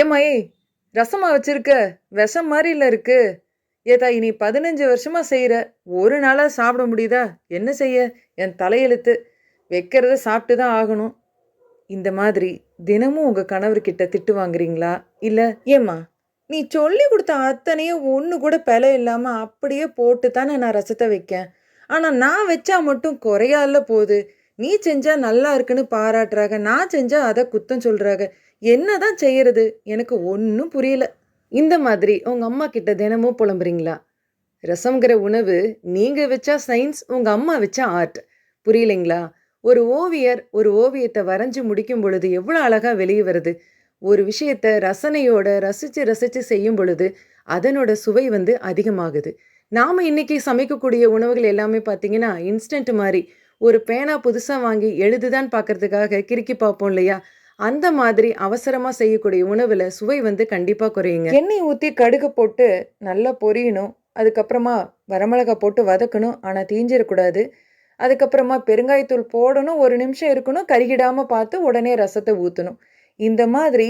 ஏம்மா ஏய் ரசமா வச்சிருக்க விஷம் மாதிரி இல்லை இருக்கு. ஏதா இனி பதினஞ்சு வருஷமா செய்கிற ஒரு நாளாக சாப்பிட முடியுதா? என்ன செய்ய? என் தலையெழுத்து. வைக்கிறத சாப்பிட்டு தான் ஆகணும். இந்த மாதிரி தினமும் உங்கள் கணவர்கிட்ட திட்டு வாங்குறீங்களா? இல்லை ஏம்மா நீ சொல்லி கொடுத்த அத்தனையும் ஒன்று கூட பிழை இல்லாமல் அப்படியே போட்டு தானே நான் ரசத்தை வைக்கேன். ஆனால் நான் வச்சா மட்டும் குறையால போகுது. நீ செஞ்சா நல்லா இருக்குன்னு பாராட்டுறாங்க நான் செஞ்சா அதை குத்தம் சொல்றாங்க என்னதான் செய்யறது? எனக்கு ஒன்றும் புரியல. இந்த மாதிரி உங்கள் அம்மா கிட்ட தினமும் புலம்புறீங்களா? ரசம்ங்கிற உணவு நீங்கள் வச்சா சயின்ஸ் உங்கள் அம்மா வச்சா ஆர்ட். புரியலைங்களா? ஒரு ஓவியர் ஒரு ஓவியத்தை வரைஞ்சி முடிக்கும் பொழுது எவ்வளோ அழகாக வெளியே வருது. ஒரு விஷயத்த ரசனையோட ரசித்து ரசித்து செய்யும் பொழுது அதனோட சுவை வந்து அதிகமாகுது. நாம் இன்னைக்கு சமைக்கக்கூடிய உணவுகள் எல்லாமே பார்த்திங்கன்னா இன்ஸ்டன்ட் மாதிரி ஒரு பேனா புதுசாக வாங்கி எழுதுதான் பார்க்கறதுக்காக கிறுக்கி பார்ப்போம் இல்லையா? அந்த மாதிரி அவசரமாக செய்யக்கூடிய உணவில் சுவை வந்து கண்டிப்பாக குறையுங்க. எண்ணெய் ஊற்றி கடுகு போட்டு நல்லா பொரியணும். அதுக்கப்புறமா வரமிளகா போட்டு வதக்கணும். ஆனால் தீஞ்சிடக்கூடாது. அதுக்கப்புறமா பெருங்காயத்தூள் போடணும். ஒரு நிமிஷம் இருக்கணும். கருகிடாமல் பார்த்து உடனே ரசத்தை ஊற்றணும் இந்த மாதிரி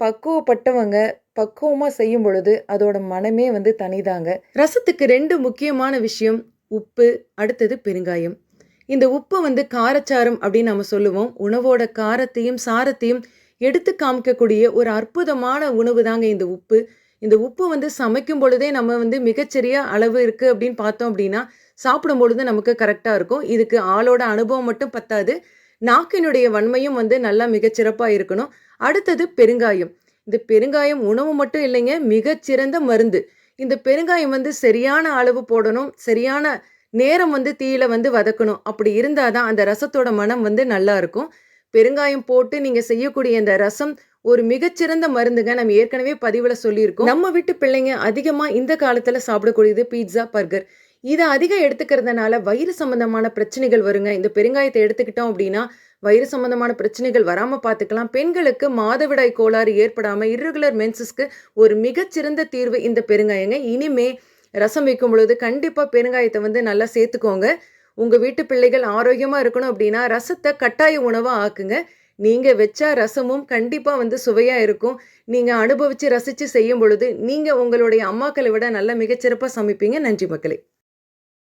பக்குவப்பட்டவங்க பக்குவமாக செய்யும் பொழுது அதோட மனமே வந்து தனிதாங்க. ரசத்துக்கு ரெண்டு முக்கியமான விஷயம் உப்பு அடுத்தது பெருங்காயம். இந்த உப்பு வந்து காரச்சாரம் அப்படின்னு நம்ம சொல்லுவோம். உணவோட காரத்தையும் சாரத்தையும் எடுத்து காமிக்கக்கூடிய ஒரு அற்புதமான உணவு தாங்க இந்த உப்பு. இந்த உப்பு வந்து சமைக்கும் பொழுதே நம்ம வந்து மிகச்சிறிய அளவு இருக்குது அப்படின்னு பார்த்தோம் அப்படின்னா சாப்பிடும் பொழுது நமக்கு கரெக்டாக இருக்கும். இதுக்கு ஆளோட அனுபவம் மட்டும் பத்தாது. நாக்கினுடைய வன்மையும் வந்து நல்லா மிகச்சிறப்பாக இருக்கணும். அடுத்தது பெருங்காயம். இந்த பெருங்காயம் உணவு மட்டும் இல்லைங்க மிகச்சிறந்த மருந்து. இந்த பெருங்காயம் வந்து சரியான அளவு போடணும் சரியான நேரம் வந்து தீயில வந்து வதக்கணும். அப்படி இருந்தால் தான் அந்த ரசத்தோட மனம் வந்து நல்லா இருக்கும். பெருங்காயம் போட்டு நீங்கள் செய்யக்கூடிய இந்த ரசம் ஒரு மிகச்சிறந்த மருந்துங்க. நம்ம ஏற்கனவே பதிவில் சொல்லியிருக்கோம். நம்ம வீட்டு பிள்ளைங்க அதிகமாக இந்த காலத்தில் சாப்பிடக்கூடியது பீட்சா பர்கர் இதை அதிகம் எடுத்துக்கிறதுனால வயிறு சம்பந்தமான பிரச்சனைகள் வருங்க. இந்த பெருங்காயத்தை எடுத்துக்கிட்டோம் அப்படின்னா வயிறு சம்பந்தமான பிரச்சனைகள் வராமல் பார்த்துக்கலாம். பெண்களுக்கு மாதவிடாய் கோளாறு ஏற்படாமல் இர்ரெகுலர் மென்சஸ்க்கு ஒரு மிகச்சிறந்த தீர்வு இந்த பெருங்காயங்க. இனிமே ரசம் வைக்கும் பொழுது கண்டிப்பாக பெருங்காயத்தை வந்து நல்லா சேர்த்துக்கோங்க. உங்கள் வீட்டு பிள்ளைகள் ஆரோக்கியமாக இருக்கணும் அப்படின்னா ரசத்தை கட்டாய உணவாக ஆக்குங்க. நீங்கள் வச்சா ரசமும் கண்டிப்பாக வந்து சுவையாக இருக்கும். நீங்கள் அனுபவித்து ரசித்து செய்யும் பொழுது நீங்கள் உங்களுடைய அம்மாக்களை விட நல்ல மிகச்சிறப்பாக சமைப்பீங்க. நன்றி மக்களே.